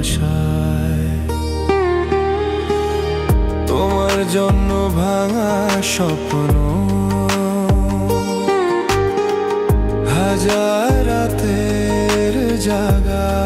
ভালোবাসায় তোমার জন্য ভাঙা স্বপ্ন। হাজার রাতের জাগা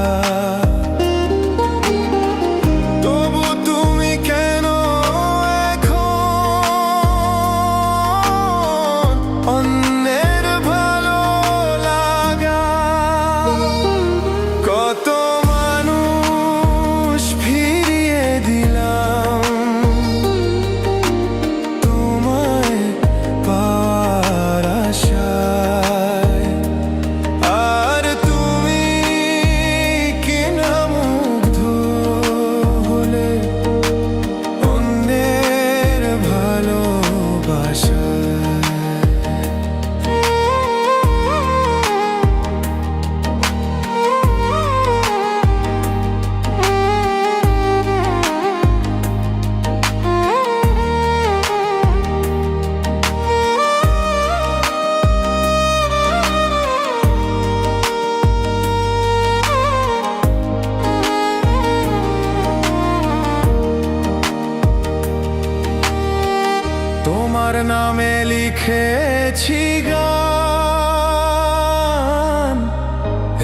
লিখেছি গান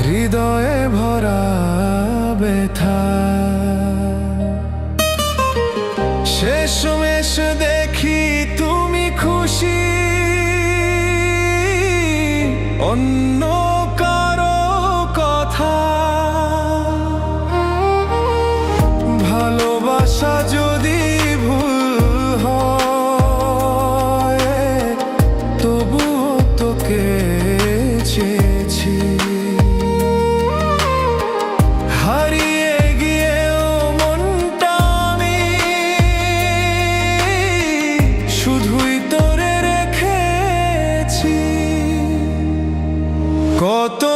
হৃদয়ে ভরা ব্যথা। শেষমেশ দেখি তুমি খুশি অন্য কত